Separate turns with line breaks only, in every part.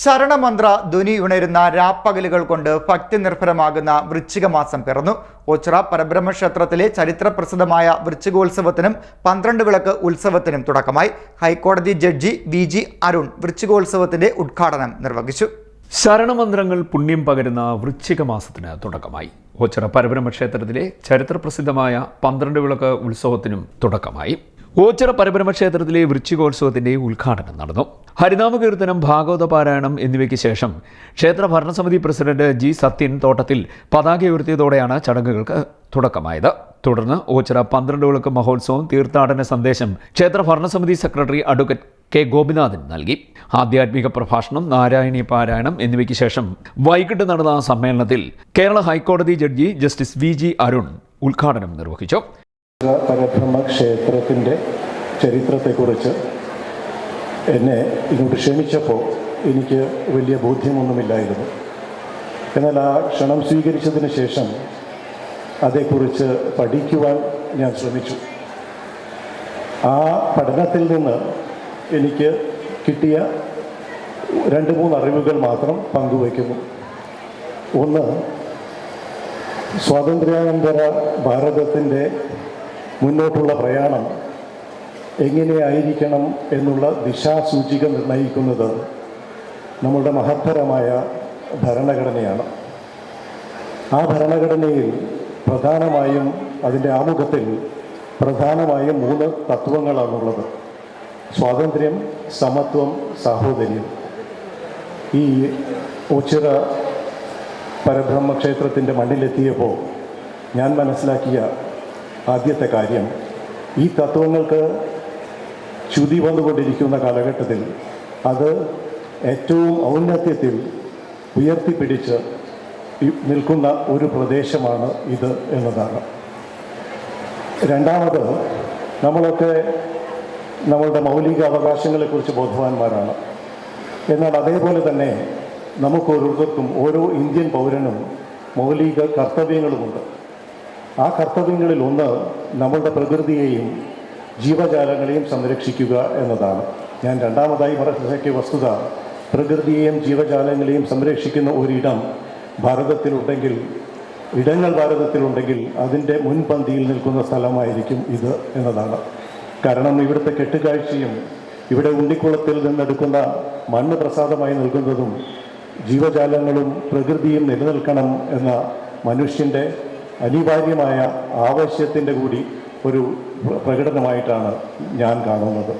ശരണമന്ത്ര ധ്വനി ഉണരുന്ന രാപ്പകലുകൾ കൊണ്ട് ഭക്തി നിർഭരമാകുന്ന വൃശ്ചിക മാസം പിറന്നു. ഓച്ചിറ പരബ്രഹ്മക്ഷേത്രത്തിലെ ചരിത്രപ്രസിദ്ധമായ വൃശ്ചികോത്സവത്തിനും പന്ത്രണ്ട് വിളക്ക് ഉത്സവത്തിനും തുടക്കമായി. ഹൈക്കോടതി ജഡ്ജി വി ജി അരുൺ വൃശ്ചികോത്സവത്തിന്റെ ഉദ്ഘാടനം നിർവഹിച്ചു.
ശരണമന്ത്രങ്ങൾ പുണ്യം പകരുന്ന വൃശ്ചിക മാസത്തിന് തുടക്കമായി. ഓച്ചിറ പരബ്രഹ്മക്ഷേത്രത്തിലെ ചരിത്രപ്രസിദ്ധമായ പന്ത്രണ്ട് വിളക്ക് ഉത്സവത്തിനും തുടക്കമായി. ഓച്ചിറ പരബ്രഹ്മക്ഷേത്രത്തിലെ വൃശ്ചികോത്സവത്തിന്റെ ഉദ്ഘാടനം നടന്നു. ഹരിനാമ കീർത്തനം ഭാഗവത പാരായണം എന്നിവയ്ക്ക് ശേഷം ക്ഷേത്ര ഭരണസമിതി പ്രസിഡന്റ് ജി സത്യൻ തോട്ടത്തിൽ പതാക ഉയർത്തിയതോടെയാണ് ചടങ്ങുകൾക്ക് തുടക്കമായത്. തുടർന്ന് ഓച്ചിറ പന്ത്രണ്ട് വിളക്ക് മഹോത്സവം തീർത്ഥാടന സന്ദേശം ക്ഷേത്ര ഭരണസമിതി സെക്രട്ടറി അഡ്വക്കേറ്റ് കെ ഗോപിനാഥൻ നൽകി. ആധ്യാത്മിക പ്രഭാഷണം നാരായണീയ പാരായണം എന്നിവയ്ക്ക് ശേഷം വൈകിട്ട് നടന്ന സമ്മേളനത്തിൽ കേരള ഹൈക്കോടതി judge justice V G Arun ഉദ്ഘാടനം നിർവഹിച്ചു.
പരബ്രഹ്മ ക്ഷേത്രത്തിന്റെ ചരിത്രത്തെക്കുറിച്ച് എന്നെ ഇങ്ങോട്ട് ക്ഷണിച്ചപ്പോൾ എനിക്ക് വലിയ ബോധ്യമൊന്നുമില്ലായിരുന്നു. എന്നാൽ ആ ക്ഷണം സ്വീകരിച്ചതിന് ശേഷം അതേക്കുറിച്ച് പഠിക്കുവാൻ ഞാൻ ശ്രമിച്ചു. ആ പഠനത്തിൽ നിന്ന് എനിക്ക് കിട്ടിയ രണ്ട് മൂന്ന് അറിവുകൾ മാത്രം പങ്കുവയ്ക്കുന്നു. ഒന്ന് സ്വാതന്ത്ര്യാനന്തര ഭാരതത്തിന്റെ മുന്നോട്ടുള്ള പ്രയാണം എങ്ങനെയായിരിക്കണം എന്നുള്ള ദിശാസൂചിക നിർണയിക്കുന്നത് നമ്മളുടെ മഹത്തരമായ ഭരണഘടനയാണ്. ആ ഭരണഘടനയിൽ പ്രധാനമായും അതിന്റെ ആമുഖത്തിൽ പ്രധാനമായും മൂന്ന് തത്വങ്ങളാണുള്ളത്. സ്വാതന്ത്ര്യം സമത്വം സാഹോദര്യം. ഈ ഉച്ചിറ പരബ്രഹ്മക്ഷേത്രത്തിന്റെ മണ്ണിലെത്തിയപ്പോൾ ഞാൻ മനസ്സിലാക്കിയ ആദ്യത്തെ കാര്യം ഈ തത്വങ്ങൾക്ക് ചുതി വന്നുകൊണ്ടിരിക്കുന്ന കാലഘട്ടത്തിൽ അത് ഏറ്റവും ഔന്നത്യത്തിൽ ഉയർത്തിപ്പിടിച്ച് നിൽക്കുന്ന ഒരു പ്രദേശമാണ് ഇത് എന്നതാണ്. രണ്ടാമത് നമ്മളൊക്കെ നമ്മളുടെ മൗലിക അവകാശങ്ങളെക്കുറിച്ച് ബോധവാന്മാരാണ്. എന്നാൽ അതേപോലെ തന്നെ നമുക്ക് ഓരോരുത്തർക്കും ഓരോ ഇന്ത്യൻ പൗരനും മൗലിക കർത്തവ്യങ്ങളുമുണ്ട്. ആ കർത്തവ്യങ്ങളിൽ ഒന്ന് നമ്മളുടെ പ്രകൃതിയെയും ജീവജാലങ്ങളെയും സംരക്ഷിക്കുക എന്നതാണ്. ഞാൻ രണ്ടാമതായി പറഞ്ഞ വസ്തുത പ്രകൃതിയെയും ജീവജാലങ്ങളെയും സംരക്ഷിക്കുന്ന ഒരിടം ഭാരതത്തിലുണ്ടെങ്കിൽ ഇടങ്ങൾ ഭാരതത്തിലുണ്ടെങ്കിൽ അതിന്റെ മുൻപന്തിയിൽ നിൽക്കുന്ന സ്ഥലമായിരിക്കും ഇത് എന്നതാണ്. കാരണം ഇവിടുത്തെ കെട്ടുകാഴ്ചയും ഇവിടെ ഉണ്ണിക്കുളത്തിൽ നിന്നെടുക്കുന്ന മണ്ണ് പ്രസാദമായി നൽകുന്നതും ജീവജാലങ്ങളും പ്രകൃതിയും നിലനിൽക്കണം എന്ന മനുഷ്യന്റെ അനിവാര്യമായ ആവശ്യത്തിന്റെ കൂടി ഒരു പ്രകടനമായിട്ടാണ് ഞാൻ കാണുന്നത്.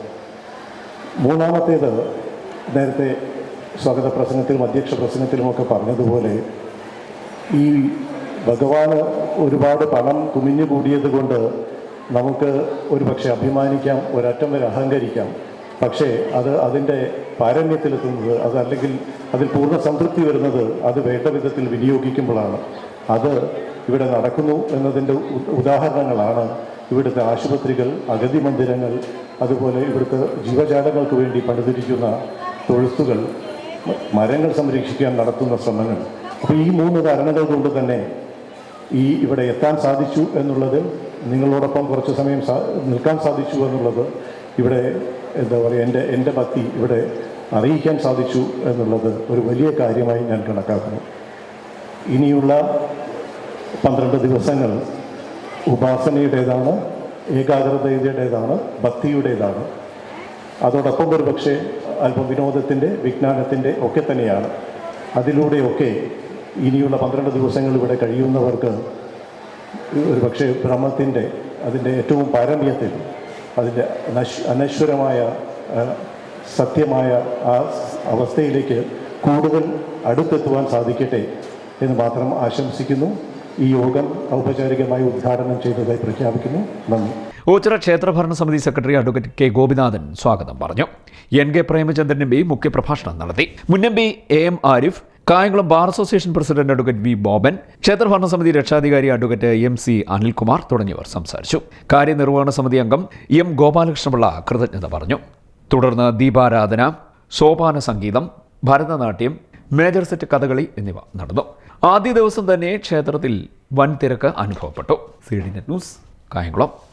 മൂന്നാമത്തേത് നേരത്തെ സ്വാഗത പ്രസംഗത്തിലും അധ്യക്ഷ പ്രസംഗത്തിലുമൊക്കെ പറഞ്ഞതുപോലെ ഈ ഭഗവാന് ഒരുപാട് പണം കുമിഞ്ഞു കൂടിയത് കൊണ്ട് നമുക്ക് ഒരു പക്ഷേ അഭിമാനിക്കാം ഒരറ്റം വരെ അഹങ്കരിക്കാം. പക്ഷേ അത് അതിന്റെ പാരമ്യത്തിലെത്തുന്നത് അല്ലെങ്കിൽ അതിൽ പൂർണ സംതൃപ്തി വരുന്നത് അത് വേണ്ട വിധത്തിൽ വിനിയോഗിക്കുമ്പോഴാണ്. അത് ഇവിടെ നടക്കുന്നു എന്നതിന്റെ ഉദാഹരണങ്ങളാണ് ഇവിടുത്തെ ആശുപത്രികൾ അഗതി മന്ദിരങ്ങൾ അതുപോലെ ഇവിടുത്തെ ജീവജാലങ്ങൾക്ക് വേണ്ടി പണിതിരിക്കുന്ന തൊഴുത്തുകൾ മരങ്ങൾ സംരക്ഷിക്കാൻ നടത്തുന്ന ശ്രമങ്ങൾ. അപ്പോൾ ഈ മൂന്ന് ധാരണകൾ കൊണ്ട് തന്നെ ഈ ഇവിടെ എത്താൻ സാധിച്ചു എന്നുള്ളത് നിങ്ങളോടൊപ്പം കുറച്ച് സമയം നിൽക്കാൻ സാധിച്ചു എന്നുള്ളത് ഇവിടെ എന്താ പറയുക എന്റെ എന്റെ ഭക്തി ഇവിടെ അറിയിക്കാൻ സാധിച്ചു എന്നുള്ളത് ഒരു വലിയ കാര്യമായി ഞാൻ കണക്കാക്കുന്നു. ഇനിയുള്ള പന്ത്രണ്ട് ദിവസങ്ങൾ ഉപാസനയുടേതാണ് ഏകാഗ്രതയുടേതാണ് ഭക്തിയുടേതാണ്. അതോടൊപ്പം ഒരു പക്ഷേ അല്പം വിനോദത്തിന്റെ വിജ്ഞാനത്തിന്റെ ഒക്കെ തന്നെയാണ്. അതിലൂടെയൊക്കെ ഇനിയുള്ള പന്ത്രണ്ട് ദിവസങ്ങൾ ഇവിടെ കഴിയുന്നവർക്ക് ഒരു പക്ഷേ ഭ്രമത്തിന്റെ അതിന്റെ ഏറ്റവും പാരമ്യത്തിൽ അതിന്റെ നശ് അനശ്വരമായ സത്യമായ ആ അവസ്ഥയിലേക്ക് കൂടുതൽ അടുത്തെത്തുവാൻ സാധിക്കട്ടെ എന്ന് മാത്രം ആശംസിക്കുന്നു. ഈ യോഗം ഔപചാരികമായി ഉദ്ഘാടനം ചെയ്തതായി പ്രഖ്യാപിക്കുന്നു. നന്ദി.
ഓച്ചിറ ക്ഷേത്ര ഭരണസമിതി സെക്രട്ടറി അഡ്വക്കേറ്റ് കെ ഗോപിനാഥൻ സ്വാഗതം പറഞ്ഞു. എൻ കെ പ്രേമചന്ദ്രൻ പി മുഖ്യപ്രഭാഷണം നടത്തി. മുൻ M A M Arif Kayamkulam bar association president advocate V Boban ക്ഷേത്ര ഭരണസമിതി രക്ഷാധികാരി അഡ്വക്കേറ്റ് എം സി അനിൽകുമാർ തുടങ്ങിയവർ സംസാരിച്ചു. കാര്യനിർവഹണ സമിതി അംഗം എം ഗോപാലകൃഷ്ണപിള്ള കൃതജ്ഞത പറഞ്ഞു. തുടർന്ന് ദീപാരാധന സോപാന സംഗീതം ഭരതനാട്യം മേജർ സെറ്റ് കഥകളി എന്നിവ നടന്നു. ആദ്യ ദിവസം തന്നെ ക്ഷേത്രത്തിൽ വൻ തിരക്ക് അനുഭവപ്പെട്ടു. C D net news Kayamkulam.